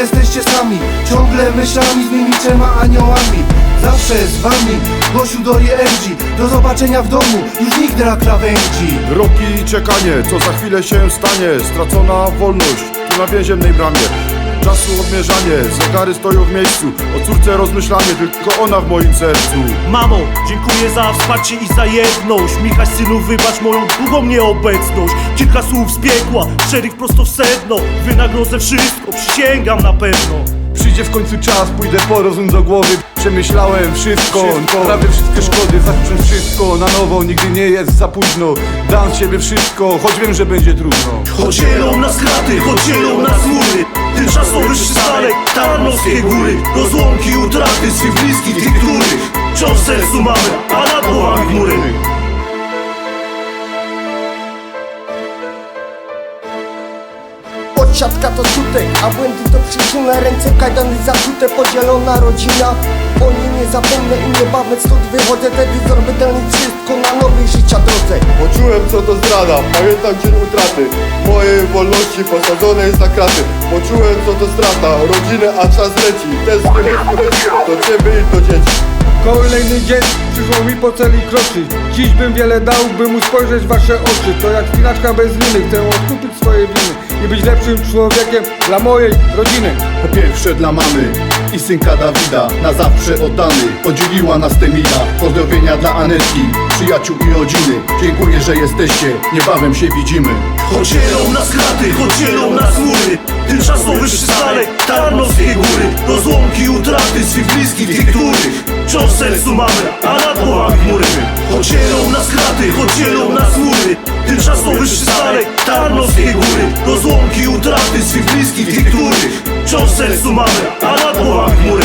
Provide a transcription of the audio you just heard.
jesteście sami. Ciągle myślami z nimi trzema aniołami. Zawsze z wami Gosiu do EMG Do zobaczenia w domu Już nigdy na krawędzi. Roki i czekanie, co za chwilę się stanie. Stracona wolność, tu na więziennej bramie Czasu odmierzanie, zegary stoją w miejscu O córce rozmyślanie, tylko ona w moim sercu. Mamo, dziękuję za wsparcie i za jedność. Michał synu, wybacz moją długą nieobecność. Kilka słów z piekła, szczerych prosto w sedno. Wynagrodzę wszystko, przysięgam na pewno. Przyjdzie w końcu czas, pójdę po rozum do głowy. Przemyślałem wszystko, prawie wszystkie szkody Zacznę wszystko. Na nowo, nigdy nie jest za późno. Dam z siebie wszystko, choć wiem, że będzie trudno. Choć dzielą nas kraty, choć dzielą nas mury Tymczasowy przystanek, Tarnowskie góry Rozłąki, utraty swych bliskich, tych których Wciąż w sercu mamy, a nad głowami chmury. Odsiadka to skutek, a błędy to przyczyna Ręce kajdany zakute, podzielona rodzina. O niej nie zapomnę i niebawem stąd wychodzę. Telewizor wydany wszystko na drodze Poczułem co to zdrada, pamiętam dzień utraty. Mojej wolności posadzone jest za kraty. Poczułem co to strata, rodzinę a czas leci. Tęsknię do ciebie i do dzieci. Kolejny dzień przyszło mi po celi kroczyć Dziś bym wiele dał, by mu spojrzeć w wasze oczy. To jak spinaczka bez liny, chcę odkupić swoje winy I być lepszym człowiekiem dla mojej rodziny. Po pierwsze dla mamy i synka Dawida Na zawsze oddany, podzieliła nas Temida. Pozdrowienia dla Anetki, przyjaciół i rodziny. Dziękuję, że jesteście, niebawem się widzimy. Choć nas kraty, choć dzielą nas mury. Tymczasowy przystanek, Tarnowskie góry. Rozłąki, utraty swych bliskich, tych których Wciąż sercu mamy, a nad głowami chmury Choć nas kraty, choć dzielą nas mury. Tymczasowy przystanek, Tarnowskie góry. Rozłąki, utraty swych bliskich, tych których Wciąż sercu mamy, a nad głowami chmury